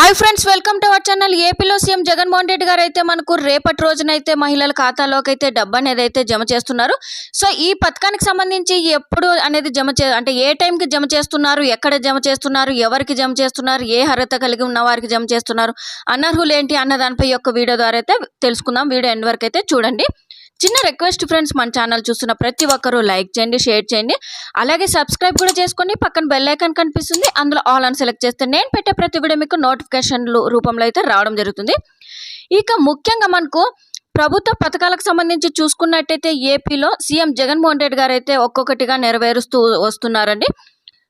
Hi friends welcome to our channel. ఏపీలో CM Jaganmohan Reddy garu అయితే మనకు రేపటి రోజునైతే మహిళల ఖాతాలోకి అయితే డబ్బు అనేది అయితే జమ చేస్తున్నారు. సో ఈ పథకానికి సంబంధించి ఎప్పుడు అనేది జమ చే అంటే ఏ టైంకి జమ చేస్తున్నారు ఎక్కడ జమ చేస్తున్నారు ఎవరికి జమ చేస్తున్నారు ఏ అర్హత కలిగి ఉన్న వారికి జమ చేస్తున్నారు అనర్హులు ఏంటి అన్న దానిపై యొక్క వీడియో ద్వారా అయితే తెలుసుకుందాం. వీడియో ఎండ్ వరకు అయితే చూడండి. చిన్న రిక్వెస్ట్ ఫ్రెండ్స్ మన ఛానల్ చూస్తున్న ప్రతి ఒక్కరూ లైక్ చేయండి షేర్ చేయండి. అలాగే సబ్స్క్రైబ్ కూడా చేసుకోండి. పక్కన బెల్ ఐకాన్ కనిపిస్తుంది. అందులో ఆల్ అని సెలెక్ట్ చేస్తే నేను పెట్టే ప్రతి వీడియో మీకు నోటిఫికేషన్లు రూపంలో అయితే రావడం జరుగుతుంది. ఇక ముఖ్యంగా మనకు ప్రభుత్వ పథకాలకు సంబంధించి చూసుకున్నట్టయితే ఏపీలో సీఎం జగన్మోహన్ రెడ్డి గారు అయితే ఒక్కొక్కటిగా నెరవేరుస్తూ వస్తున్నారండి.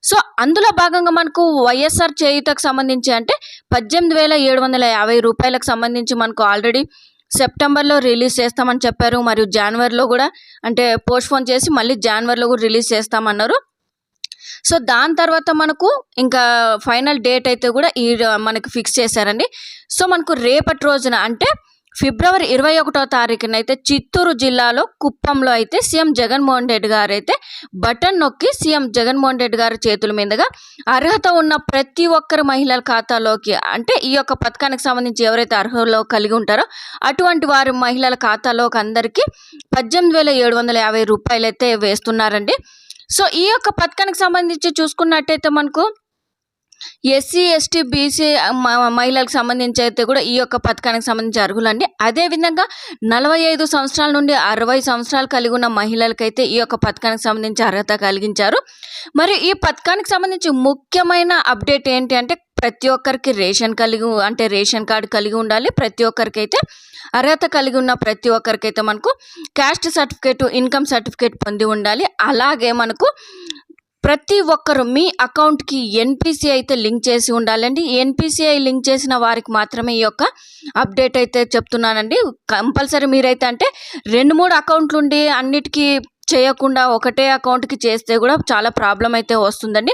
సో అందులో భాగంగా మనకు వైఎస్ఆర్ చేయుతకు సంబంధించి అంటే పద్దెనిమిది వేల ఏడు వందల యాభై రూపాయలకు సంబంధించి మనకు ఆల్రెడీ సెప్టెంబర్లో రిలీజ్ చేస్తామని చెప్పారు. మరియు జనవరిలో కూడా అంటే పోస్ట్పోన్ చేసి మళ్ళీ జనవరిలో కూడా రిలీజ్ చేస్తామన్నారు. సో దాని తర్వాత మనకు ఇంకా ఫైనల్ డేట్ అయితే కూడా ఈ మనకి ఫిక్స్ చేశారండి. సో మనకు రేపటి రోజున అంటే ఫిబ్రవరి ఇరవై ఒకటో తారీఖున అయితే చిత్తూరు జిల్లాలో కుప్పంలో అయితే సీఎం జగన్మోహన్ రెడ్డి గారు అయితే బటన్ నొక్కి సీఎం జగన్మోహన్ రెడ్డి గారి చేతుల మీదుగా అర్హత ఉన్న ప్రతి ఒక్కరి మహిళల ఖాతాలోకి అంటే ఈ యొక్క పథకానికి సంబంధించి ఎవరైతే అర్హులు కలిగి ఉంటారో అటువంటి వారి మహిళల ఖాతాలోకి అందరికీ పద్దెనిమిది వేల ఏడు వందల యాభై రూపాయలు అయితే వేస్తున్నారండి. సో ఈ యొక్క పథకానికి సంబంధించి చూసుకున్నట్టయితే మనకు ఎస్సీ ఎస్టీ బీసీ మహిళలకు సంబంధించి అయితే కూడా ఈ యొక్క పథకానికి సంబంధించి అర్హులండి. అదేవిధంగా నలభై ఐదు సంవత్సరాల నుండి అరవై సంవత్సరాలు కలిగి ఉన్న మహిళలకైతే ఈ యొక్క పథకానికి సంబంధించి అర్హత కలిగించారు. మరియు ఈ పథకానికి సంబంధించి ముఖ్యమైన అప్డేట్ ఏంటి అంటే ప్రతి ఒక్కరికి రేషన్ కలిగి అంటే రేషన్ కార్డు కలిగి ఉండాలి. ప్రతి ఒక్కరికైతే అర్హత కలిగి ఉన్న ప్రతి ఒక్కరికైతే మనకు క్యాస్ట్ సర్టిఫికేట్ ఇన్కమ్ సర్టిఫికేట్ పొంది ఉండాలి. అలాగే మనకు ప్రతి ఒక్కరు మీ అకౌంట్కి ఎన్పిసి అయితే లింక్ చేసి ఉండాలండి. ఎన్పిసిఐ లింక్ చేసిన వారికి మాత్రమే ఈ యొక్క అప్డేట్ అయితే చెప్తున్నానండి. కంపల్సరీ మీరైతే అంటే రెండు మూడు అకౌంట్లు ఉండి అన్నిటికీ చేయకుండా ఒకటే అకౌంట్కి చేస్తే కూడా చాలా ప్రాబ్లం అయితే వస్తుందండి.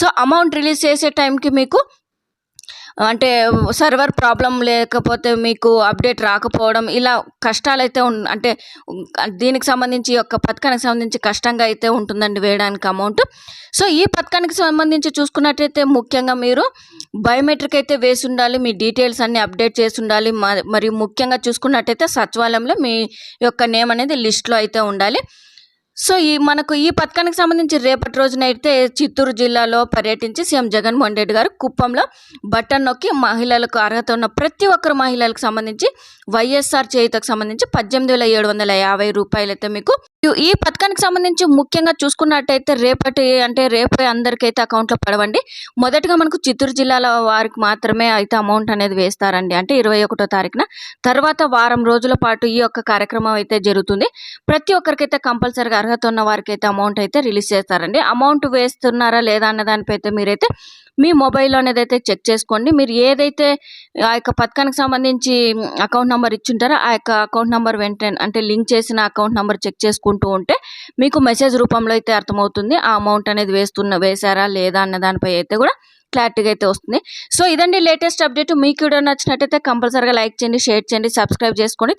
సో అమౌంట్ రిలీజ్ చేసే టైంకి మీకు అంటే సర్వర్ ప్రాబ్లం లేకపోతే మీకు అప్డేట్ రాకపోవడం ఇలా కష్టాలు అయితే అంటే దీనికి సంబంధించి యొక్క పథకానికి సంబంధించి కష్టంగా అయితే ఉంటుందండి వేయడానికి అమౌంట్. సో ఈ పథకానికి సంబంధించి చూసుకున్నట్టయితే ముఖ్యంగా మీరు బయోమెట్రిక్ అయితే వేసి ఉండాలి మీ డీటెయిల్స్ అన్ని అప్డేట్ చేసి ఉండాలి మరియు ముఖ్యంగా చూసుకున్నట్టయితే సచివాలయంలో మీ యొక్క నేమ్ అనేది లిస్ట్లో అయితే ఉండాలి. సో ఈ మనకు ఈ పథకానికి సంబంధించి రేపటి రోజున అయితే చిత్తూరు జిల్లాలో పర్యటించి సీఎం జగన్మోహన్ రెడ్డి గారు కుప్పంలో బటన్ నొక్కి మహిళలకు అర్హత ఉన్న ప్రతి ఒక్కరు మహిళలకు సంబంధించి వైఎస్ఆర్ చేయుతకు సంబంధించి పద్దెనిమిది వేల ఏడు వందల యాభై రూపాయలు అయితే మీకు ఈ పథకానికి సంబంధించి ముఖ్యంగా చూసుకున్నట్టయితే రేపటి అంటే రేపు అందరికైతే అకౌంట్లో పడవండి. మొదటగా మనకు చిత్తూరు జిల్లాలో వారికి మాత్రమే అయితే అమౌంట్ అనేది వేస్తారండి. అంటే ఇరవై ఒకటో తారీఖున. తర్వాత వారం రోజుల పాటు ఈ యొక్క కార్యక్రమం అయితే జరుగుతుంది. ప్రతి ఒక్కరికైతే కంపల్సరిగా అర్హత ఉన్న వారికి అయితే అమౌంట్ అయితే రిలీజ్ చేస్తారండి. అమౌంట్ వేస్తున్నారా లేదా అన్న దానిపై అయితే మీరైతే మీ మొబైల్లో అనేది అయితే చెక్ చేసుకోండి. మీరు ఏదైతే ఆ యొక్క పథకానికి సంబంధించి అకౌంట్ నెంబర్ ఇచ్చుంటారో ఆ యొక్క అకౌంట్ నెంబర్ వెంటనే అంటే లింక్ చేసిన అకౌంట్ నెంబర్ చెక్ చేసుకుంటూ ఉంటే మీకు మెసేజ్ రూపంలో అయితే అర్థమవుతుంది ఆ అమౌంట్ అనేది వేస్తున్న వేశారా లేదా అన్న దానిపై అయితే కూడా క్లారిటీగా అయితే వస్తుంది. సో ఇదండి లేటెస్ట్ అప్డేట్ మీకు కూడా నచ్చినట్టయితే కంపల్సరీగా లైక్ చేయండి షేర్ చేయండి సబ్స్క్రైబ్ చేసుకోండి.